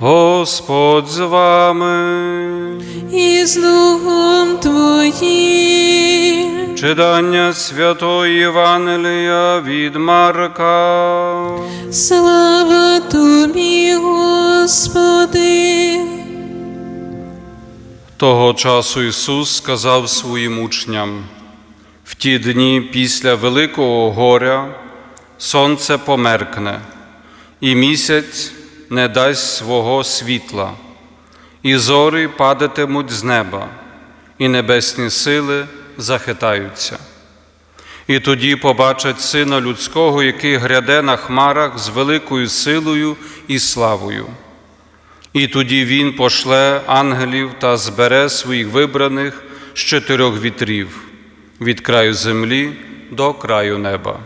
Господь з вами. і з Духом Твоїм. Читання Святої Євангелія від Марка. Слава Тобі, Господи. Того часу Ісус сказав своїм учням: в ті дні після Великого горя сонце померкне, і місяць не дасть свого світла, і зори падатимуть з неба, і небесні сили захитаються. І тоді побачать Сина Людського, який гряде на хмарах з великою силою і славою. І тоді він пошле ангелів та збере своїх вибраних з чотирьох вітрів від краю землі до краю неба.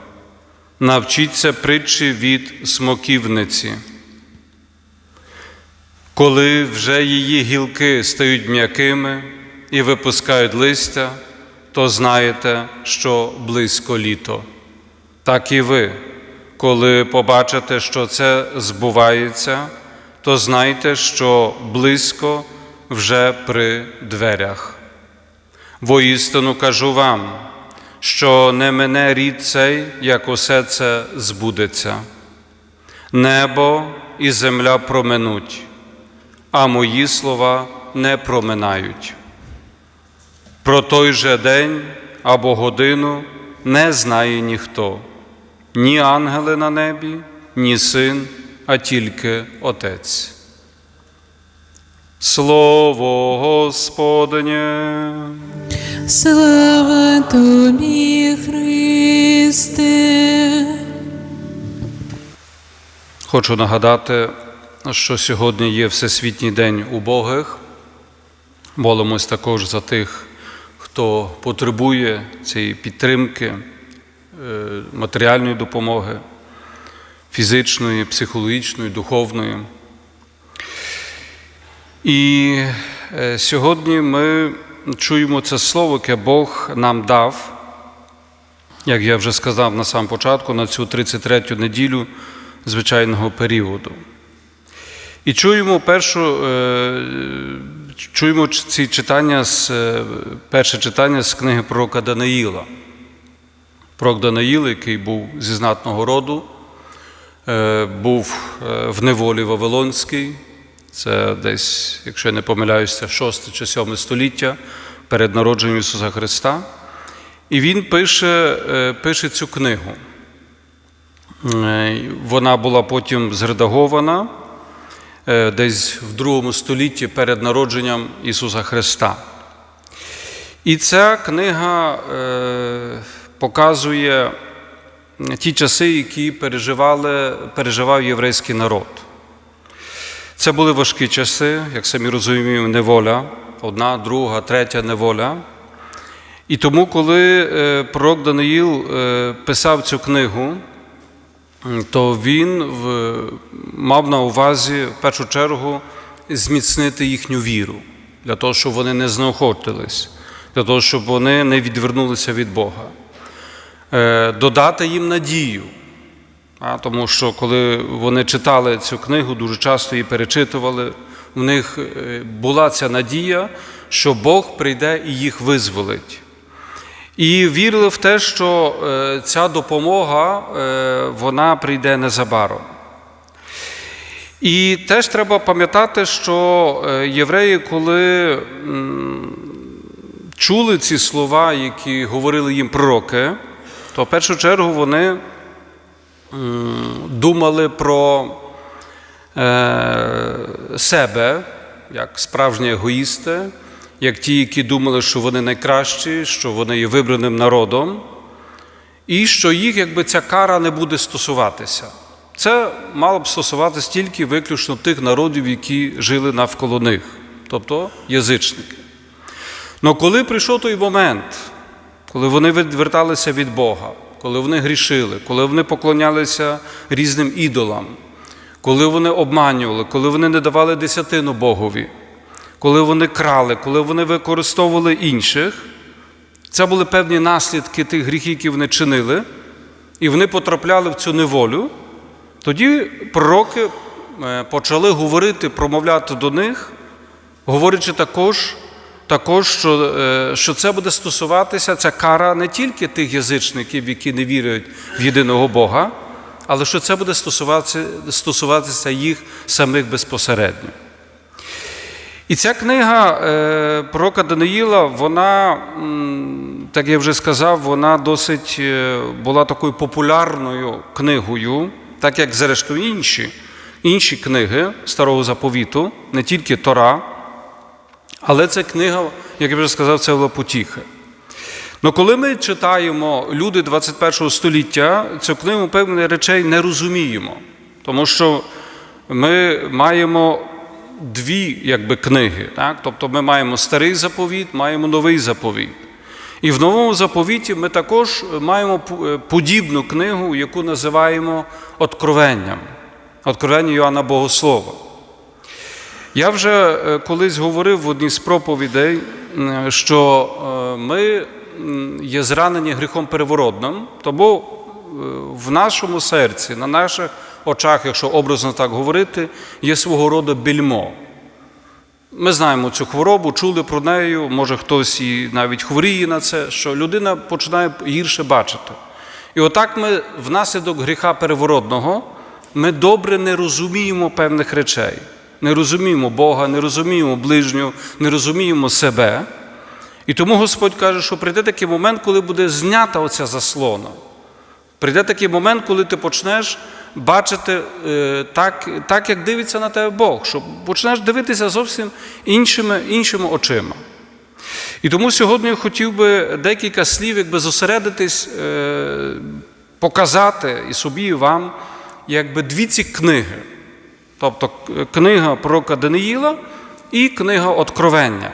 Навчіться притчі від смоківниці. Коли вже її гілки стають м'якими і випускають листя, то знаєте, що близько літо. Так і ви, коли побачите, що це збувається, то знайте, що близько вже при дверях. Воістину кажу вам, що не мене рід цей, як усе це збудеться. Небо і земля проминуть, а мої слова не проминають. Про той же день або годину не знає ніхто, ні ангели на небі, ні син, а тільки Отець. Слово Господнє. Слава Тобі, Христе. Хочу нагадати, що сьогодні є Всесвітній день убогих. Молимось також за тих, хто потребує цієї підтримки, е, матеріальної допомоги, фізичної, психологічної, духовної. І е, сьогодні ми чуємо це слово, яке Бог нам дав, як я вже сказав на самому початку, на цю 33-ю неділю звичайного періоду. І чуємо першу, е, чуємо ці читання з е, перше читання з книги пророка Даниїла. Пророк Даниїл, який був зі знатного роду, е, був в неволі Вавилонській. Це десь, якщо я не помиляюся, 6 чи 7 століття перед народженням Ісуса Христа. І він пише, пише цю книгу. Вона була потім зредагована десь в другому столітті перед народженням Ісуса Христа. І ця книга е, показує ті часи, які переживали, переживав єврейський народ. Це були важкі часи, як самі розуміємо, неволя, одна, друга, третя неволя. І тому, коли е, пророк Даниїл е, писав цю книгу, то він мав на увазі в першу чергу зміцнити їхню віру, для того, щоб вони не знеохотились, для того, щоб вони не відвернулися від Бога, Е, додати їм надію. Тому що коли вони читали цю книгу, дуже часто її перечитували, в них е, була ця надія, що Бог прийде і їх визволить. І вірили в те, що е, ця допомога е, вона прийде незабаром. І теж треба пам'ятати, що е, євреї, коли чули ці слова, які говорили їм пророки, то в першу чергу вони думали про себе як справжні егоїсти, як ті, які думали, що вони найкращі, що вони є вибраним народом, і що їх якби ця кара не буде стосуватися. Це мало б стосуватися тільки виключно тих народів, які жили навколо них, тобто язичники. Але коли прийшов той момент, коли вони відверталися від Бога, коли вони грішили, коли вони поклонялися різним ідолам, коли вони обманювали, коли вони не давали десятину Богові, коли вони крали, коли вони використовували інших, це були певні наслідки тих гріхів, які вони чинили, і вони потрапляли в цю неволю, тоді пророки е, почали говорити, промовляти до них, говорячи також, також що, е, що це буде стосуватися, ця кара не тільки тих язичників, які не вірять в єдиного Бога, але що це буде стосуватися, стосуватися їх самих безпосередньо. І ця книга е, пророка Даниїла, вона, так я вже сказав, вона досить е, була такою популярною книгою, так як зрештою інші, інші книги Старого Заповіту, не тільки Тора, але ця книга, як я вже сказав, це була потіха. Ну, коли ми читаємо люди 21 століття, цю книгу певних речей не розуміємо, тому що ми маємо дві якби, книги. Так? Тобто ми маємо старий заповіт, маємо новий заповіт. І в новому заповіті ми також маємо е, подібну книгу, яку називаємо Откровенням, Откровення Йоанна Богослова. Я вже е, колись говорив в одній з проповідей, що е, ми є зранені гріхом переворотним, тому в нашому серці, на наших очах, якщо образно так говорити, є свого роду більмо. Ми знаємо цю хворобу, чули про неї, може хтось і навіть хворіє на це, що людина починає гірше бачити. І отак ми внаслідок гріха переворотного ми добре не розуміємо певних речей. Не розуміємо Бога, не розуміємо ближнього, не розуміємо себе. І тому Господь каже, що прийде такий момент, коли буде знята оця заслона. Прийде такий момент, коли ти почнеш бачити е, так, так, як дивиться на тебе Бог, що почнеш дивитися зовсім іншими, іншими очима. І тому сьогодні я хотів би декілька слів, якби зосередитись, е, показати і собі, і вам, якби дві ці книги. Тобто книга пророка Даниїла і книга Откровення.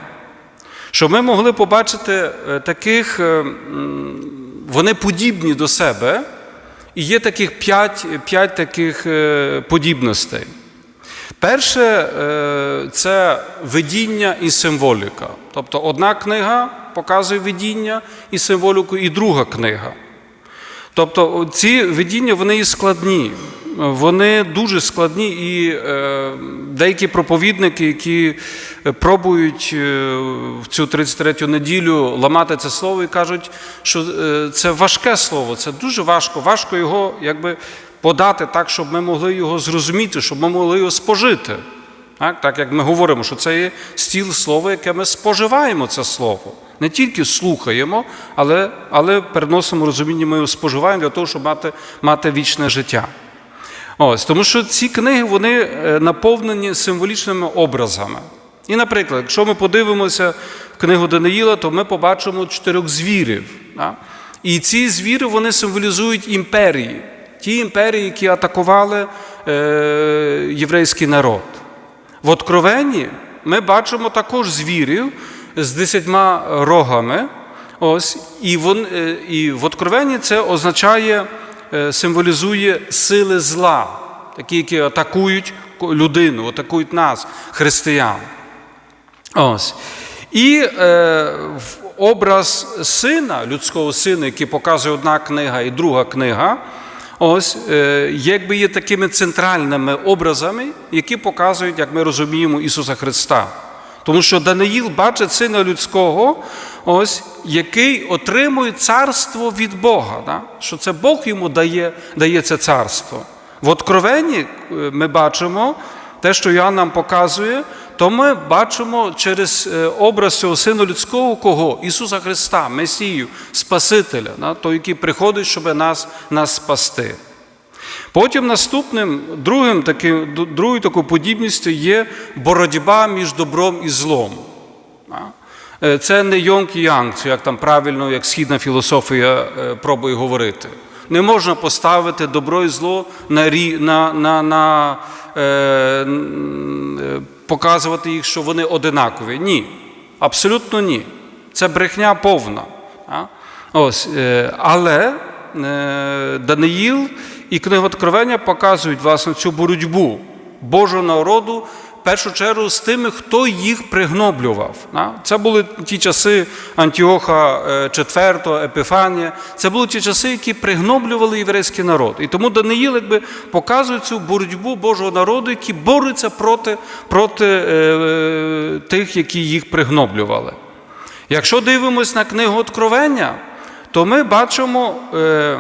Щоб ми могли побачити е, таких, е, вони подібні до себе, і є таких п'ять, п'ять таких е, подібностей. Перше е, це видіння і символіка. Тобто одна книга показує видіння і символіку, і друга книга. Тобто ці видіння вони і складні, вони дуже складні, і е, деякі проповідники, які пробують е, в цю 33-ю неділю ламати це слово і кажуть, що е, це важке слово, це дуже важко, важко його якби подати так, щоб ми могли його зрозуміти, щоб ми могли його спожити. Так, так як ми говоримо, що це є стіл слова, яке ми споживаємо це слово. Не тільки слухаємо, але, але переносимо розуміння, ми його споживаємо для того, щоб мати, мати вічне життя. Ось, тому що ці книги вони е, наповнені символічними образами. І, наприклад, якщо ми подивимося в книгу Даниїла, то ми побачимо чотирьох звірів. Да? І ці звіри вони символізують імперії, ті імперії, які атакували е, єврейський народ. В Откровенні ми бачимо також звірів з десятьма рогами. Ось, і, вон, е, і в Откровенні це означає, символізує сили зла, такі, які атакують людину, атакують нас, християн. Ось. І е, образ сина, людського сина, який показує одна книга і друга книга, ось, е, якби є такими центральними образами, які показують, як ми розуміємо, Ісуса Христа. Тому що Даниїл бачить сина людського, ось, який отримує царство від Бога. Да? Що це Бог йому дає, дає це царство. В Откровенні е, ми бачимо те, що Йоанн нам показує, то ми бачимо через е, образ цього сина людського кого? Ісуса Христа, Месію, Спасителя, да? той, який приходить, щоб нас, нас спасти. Потім наступним, другим таким, другою такою подібністю є боротьба між добром і злом. Е, Це не йонг янг, це як там правильно, як східна філософія е, пробує говорити. Не можна поставити добро і зло на, на, на, на е, е, показувати їх, що вони одинакові. Ні, абсолютно ні. Це брехня повна. Ось, але Даниїл і книга Откровення показують власне цю боротьбу Божого народу першу чергу з тими, хто їх пригноблював. Це були ті часи Антіоха IV, Епіфанія. Це були ті часи, які пригноблювали єврейський народ. І тому Даниїл якби показує цю боротьбу Божого народу, який бореться проти, проти е, тих, які їх пригноблювали. Якщо дивимось на книгу Откровення, то ми бачимо е,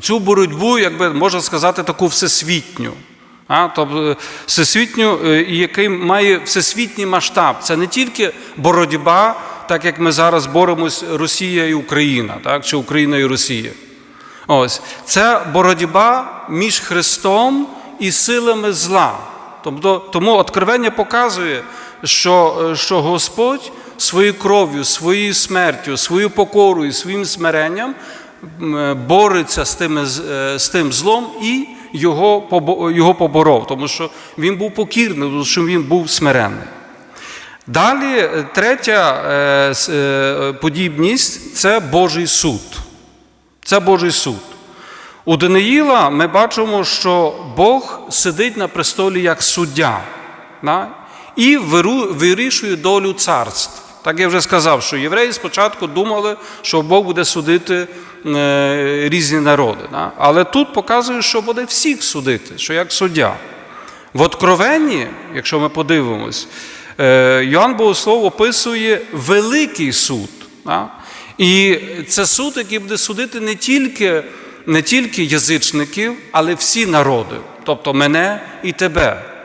цю боротьбу, якби можна сказати, таку всесвітню. А, тобто всесвітню, е, який має всесвітній масштаб. Це не тільки боротьба, так як ми зараз боремось Росія і Україна, так, чи Україна і Росія. Ось це боротьба між Христом і силами зла. Тобто, тому откровення показує, що, е, що Господь своєю кров'ю, своєю смертю, своєю покорою, своїм смиренням е, бореться з, тими, е, з тим злом і його, його поборов, тому що він був покірний, тому що він був смиренний. Далі е, третя е, е, подібність це Божий суд. Це Божий суд. У Даниїла ми бачимо, що Бог сидить на престолі як суддя да? і вирішує долю царств. Так я вже сказав, що євреї спочатку думали, що Бог буде судити різні народи. Але тут показує, що буде всіх судити, що як суддя. В Откровенні, якщо ми подивимось, е, Йоанн Богослов описує великий суд. І це суд, який буде судити не тільки, не тільки язичників, але всі народи, тобто мене і тебе.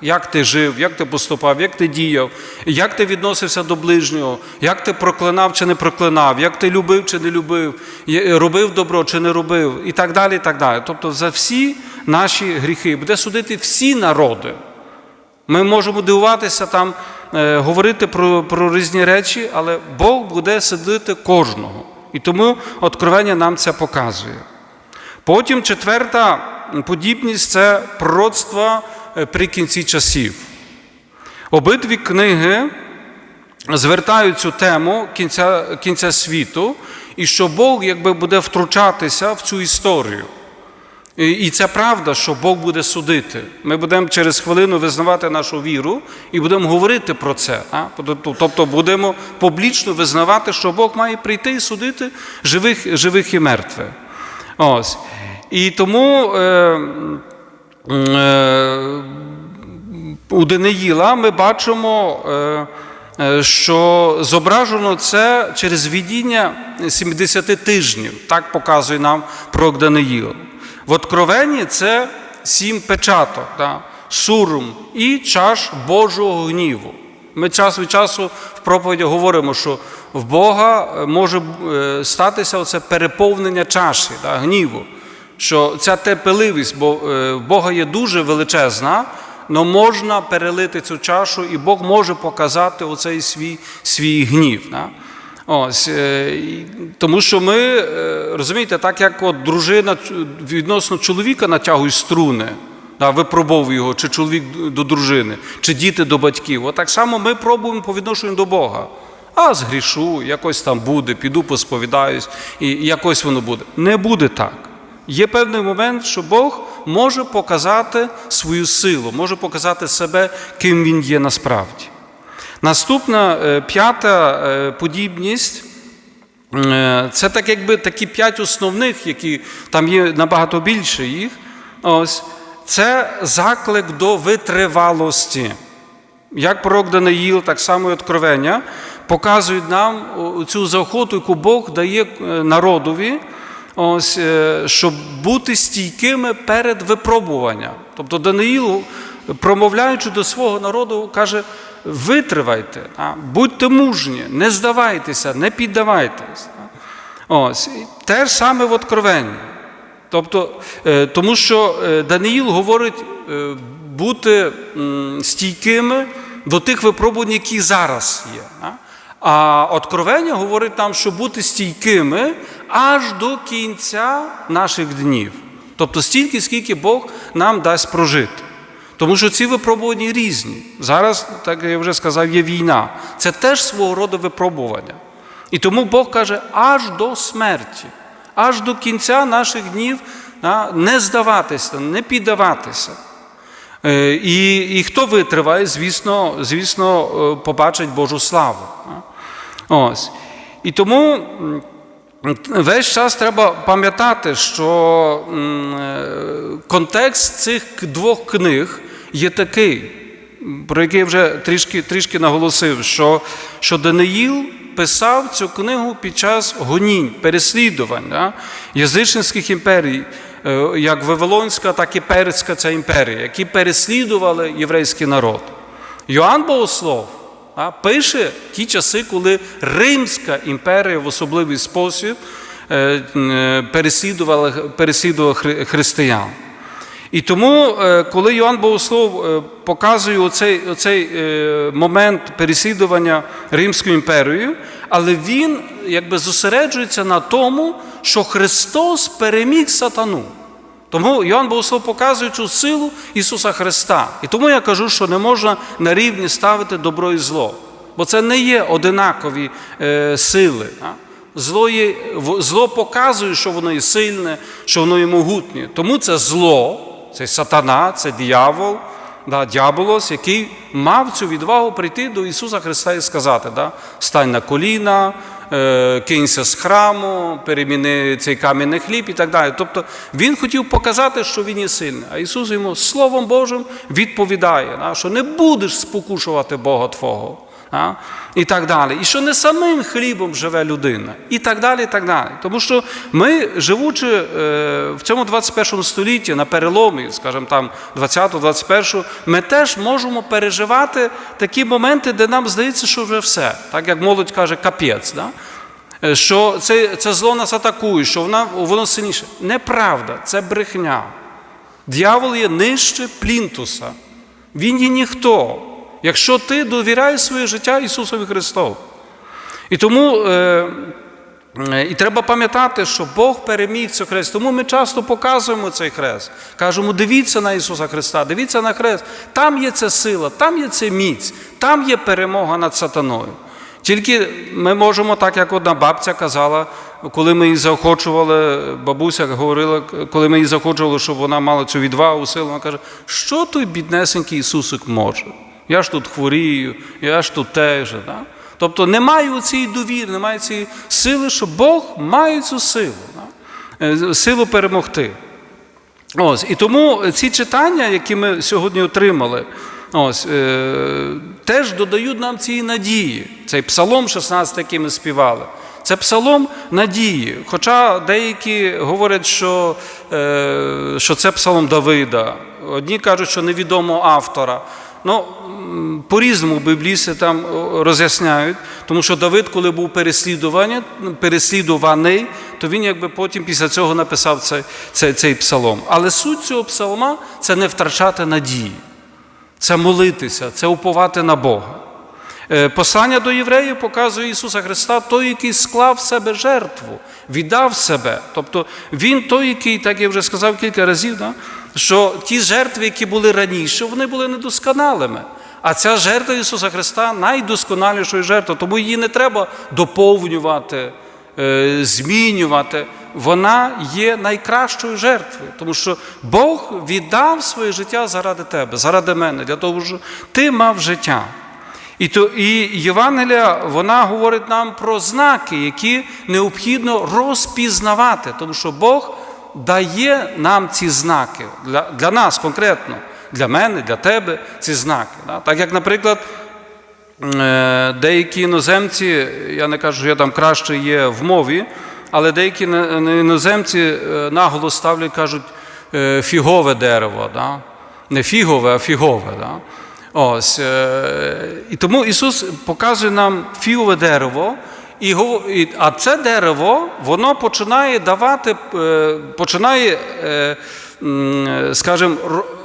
Як ти жив, як ти поступав, як ти діяв, як ти відносився до ближнього, як ти проклинав чи не проклинав, як ти любив чи не любив, робив добро чи не робив, і так далі. і так далі. Тобто за всі наші гріхи буде судити всі народи. Ми можемо дивуватися там, е, говорити про, про різні речі, але Бог буде судити кожного. І тому откровення нам це показує. Потім четверта подібність це пророцтво е, при кінці часів. Обидві книги звертають цю тему кінця, кінця світу, і що Бог якби буде втручатися в цю історію. І це правда, що Бог буде судити. Ми будемо через хвилину визнавати нашу віру і будемо говорити про це. А? Тобто- Тобто будемо публічно визнавати, що Бог має прийти і судити живих, живих і мертвих. Ось. І тому е, е, у Даниїла ми бачимо, е, е, що зображено це через видіння 70 тижнів. Так показує нам пророк Даниїл. В Откровенні це сім печаток, да? сурм і чаш Божого гніву. Ми час від часу в проповіді говоримо, що в Бога е, може е, статися оце переповнення чаші, да, гніву. Що ця терпеливість, бо е, Бога є дуже величезна, але можна перелити цю чашу, і Бог може показати оцей свій, свій гнів. Да? Ось, е, тому що ми, е, розумієте, так як от дружина відносно чоловіка натягує струни, да, випробовує його, чи чоловік до дружини, чи діти до батьків. От так само ми пробуємо по відношенню до Бога. А згрішу, якось там буде, піду посповідаюсь, і якось воно буде. Не буде так. Є певний момент, що Бог може показати свою силу, може показати себе, ким він є насправді. Наступна е, п'ята е, подібність. е, Це так, якби такі п'ять основних, які там є набагато більше їх. Ось це заклик до витривалості. Як пророк Даниїл, так само і Откровення, показують нам цю заохоту, яку Бог дає народові, ось, е, щоб бути стійкими перед випробуванням. Тобто Даниїл, промовляючи до свого народу, каже: витривайте, будьте мужні, не здавайтеся, не піддавайтесь. Ось, те ж саме в Откровенні. Тобто, е, тому що е, Даниїл говорить бути стійкими до тих випробувань, які зараз є. А Откровення говорить нам, що бути стійкими аж до кінця наших днів. Тобто стільки, скільки Бог нам дасть прожити. Тому що ці випробування різні. Зараз, так я вже сказав, є війна. Це теж свого роду випробування. І тому Бог каже, аж до смерті, аж до кінця наших днів не здаватися, не піддаватися. Е, І, і хто витриває, звісно, звісно, е, побачить Божу славу. Ось. І тому весь час треба пам'ятати, що е, контекст цих двох книг є такий, про який я вже трішки, трішки наголосив, що, що Даниїл писав цю книгу під час гонінь, переслідувань да, язичницьких імперій, е, як Вавилонська, так і Перська ця імперія, які переслідували єврейський народ. Йоанн Богослов а, пише ті часи, коли Римська імперія в особливий спосіб е, переслідувала, християн. І тому, е, коли Йоанн Богослов е, показує оцей, оцей е, момент переслідування Римською імперією, але він якби зосереджується на тому, що Христос переміг сатану. Тому Йоанн Богослов показує цю силу Ісуса Христа. І тому я кажу, що не можна на рівні ставити добро і зло. Бо це не є одинакові е, сили. а. Зло, є, зло показує, що воно є сильне, що воно є могутнє. Тому це зло, це сатана, це диявол, да, дьяволос, який мав цю відвагу прийти до Ісуса Христа і сказати: да, стань на коліна, кинься з храму, переміни цей камінь на хліб і так далі. Тобто він хотів показати, що він є сильний. А Ісус йому Словом Божим відповідає, що не будеш спокушувати Бога Твого. А? І так далі. І що не самим хлібом живе людина, і так далі. і так далі. Тому що ми, живучи е, в цьому 21 столітті, на переломі, скажімо там, 20-21, ми теж можемо переживати такі моменти, де нам здається, що вже все. Так як молодь каже, капець. Да? Е, Що це, це зло нас атакує, що вона, воно сильніше. Неправда, це брехня. Дьявол є нижче плінтуса. Він є ніхто, якщо ти довіряєш своє життя Ісусові Христову. І тому е, е, і треба пам'ятати, що Бог переміг цей хрест. Тому ми часто показуємо цей хрест. Кажемо, дивіться на Ісуса Христа, дивіться на хрест. Там є ця сила, там є ця міць, там є перемога над сатаною. Тільки ми можемо, так як одна бабця казала, коли ми її заохочували, бабуся говорила, коли ми її заохочували, щоб вона мала цю відвагу, силу, вона каже, що той біднесенький Ісусик може? Я ж тут хворію, я ж тут теж. Да? Тобто немає цієї довіри, немає цієї сили, що Бог має цю силу, да? Е, силу перемогти. Ось, і тому ці читання, які ми сьогодні отримали, ось, е, теж додають нам цієї надії. Цей псалом 16, який ми співали. Це псалом надії. Хоча деякі говорять, що, е, що це псалом Давида, одні кажуть, що невідомо автора. Ну, по-різному біблісти там роз'ясняють, тому що Давид, коли був переслідуваний, переслідуваний, то він якби потім після цього написав цей, цей, цей псалом. Але суть цього псалма це не втрачати надії, це молитися, це уповати на Бога. Е, Послання до євреїв показує Ісуса Христа, той, який склав в себе жертву, віддав себе. Тобто Він той, який, так я вже сказав кілька разів, да, що ті жертви, які були раніше, вони були недосконалими. А ця жертва Ісуса Христа найдосконалішою жертвою, тому її не треба доповнювати, е, змінювати. Вона є найкращою жертвою, тому що Бог віддав своє життя заради тебе, заради мене, для того, щоб ти мав життя. І то і Євангелія вона говорить нам про знаки, які необхідно розпізнавати, тому що Бог дає нам ці знаки для, для нас конкретно, для мене, для тебе ці знаки. Да? Так як, наприклад, е, деякі іноземці, я не кажу, що я там краще є в мові, але деякі іноземці е, наголос ставлять, кажуть е, фігове дерево. Да? Не фігове, а фігове. Да? Ось, і тому Ісус показує нам фігове дерево, і, а це дерево воно починає давати, е, починає, е, скажімо,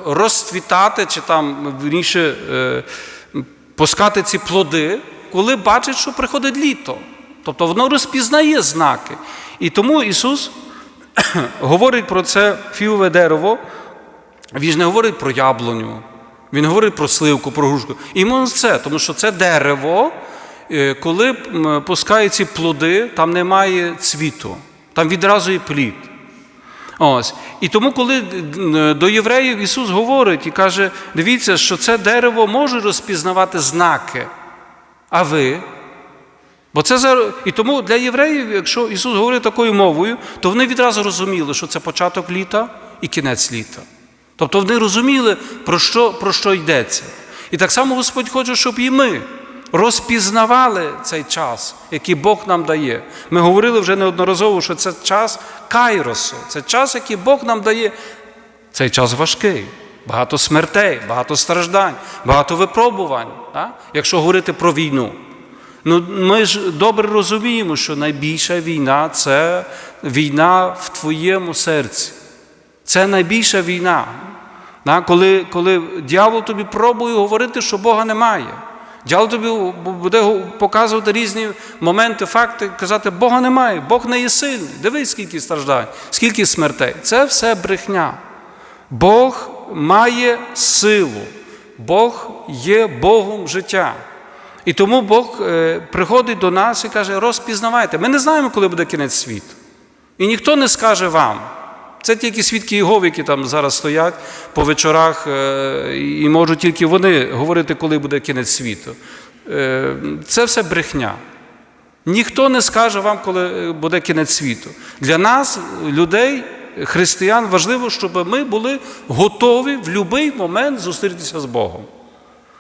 розцвітати, чи там вірніше е, пускати ці плоди, коли бачить, що приходить літо. Тобто воно розпізнає знаки. І тому Ісус говорить про це фігове дерево. Він ж не говорить про яблуню, він говорить про сливку, про грушку. І це, тому що це дерево, коли м, пускає ці плоди, там немає цвіту, там відразу є плід. Ось. І тому, коли е, до євреїв Ісус говорить і каже: дивіться, що це дерево може розпізнавати знаки, а ви. Бо це за... І тому для євреїв, якщо Ісус говорить такою мовою, то вони відразу розуміли, що це початок літа і кінець літа. Тобто вони розуміли, про що, про що йдеться. І так само Господь хоче, щоб і ми розпізнавали цей час, який Бог нам дає. Ми говорили вже неодноразово, що це час кайросу, це час, який Бог нам дає. Цей час важкий, багато смертей, багато страждань, багато випробувань, так? якщо говорити про війну. Ну, ми ж добре розуміємо, що найбільша війна це війна в твоєму серці. Це найбільша війна. Коли, коли дьявол тобі пробує говорити, що Бога немає. Дьявол тобі буде показувати різні моменти, факти, казати, Бога немає, Бог не є сильний. Дивись, скільки страждань, скільки смертей. Це все брехня. Бог має силу, Бог є Богом життя. І тому Бог е, приходить до нас і каже, розпізнавайте. Ми не знаємо, коли буде кінець світу. І ніхто не скаже вам. Це тільки свідки Єгови, які там зараз стоять по вечорах, е, і можуть тільки вони говорити, коли буде кінець світу. Е, Це все брехня. Ніхто не скаже вам, коли е, буде кінець світу. Для нас, людей, християн, важливо, щоб ми були готові в будь-який момент зустрітися з Богом.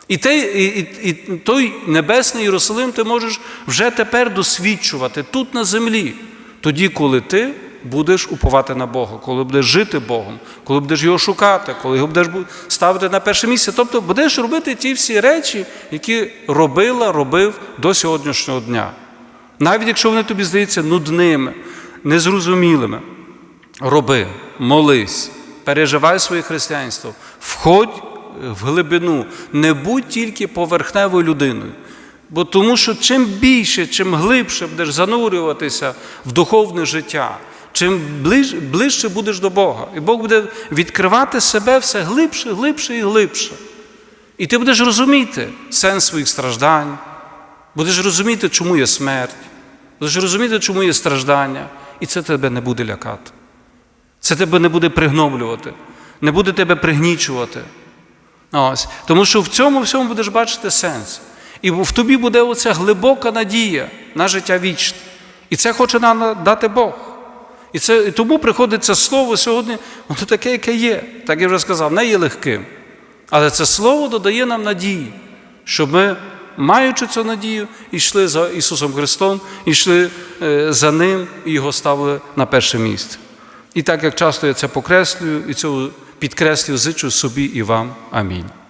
І, і, і, і той небесний Єрусалим ти можеш вже тепер досвідчувати тут на землі, тоді, коли ти будеш уповати на Бога, коли будеш жити Богом, коли будеш його шукати, коли його будеш ставити на перше місце. Тобто будеш робити ті всі речі, які робила, робив до сьогоднішнього дня. Навіть якщо вони тобі здаються нудними, незрозумілими, роби, молись, переживай своє християнство, входь в глибину, не будь тільки поверхневою людиною. Бо тому що чим більше, чим глибше будеш занурюватися в духовне життя, чим ближ, ближче будеш до Бога, і Бог буде відкривати себе все глибше, глибше і глибше. І ти будеш розуміти сенс своїх страждань, будеш розуміти, чому є смерть, будеш розуміти, чому є страждання, і це тебе не буде лякати. Це тебе не буде пригноблювати, не буде тебе пригнічувати. Ось. Тому що в цьому всьому будеш бачити сенс. І в тобі буде оця глибока надія на життя вічне. І це хоче нам дати Бог. І, це, і тому приходить це слово сьогодні, воно таке, яке є. Так я вже сказав, не є легким. Але це слово додає нам надії, щоб ми, маючи цю надію, йшли за Ісусом Христом, йшли е, за Ним і Його ставили на перше місце. І так як часто я це покреслюю і цього підкреслюю, зичу собі і вам. Амінь.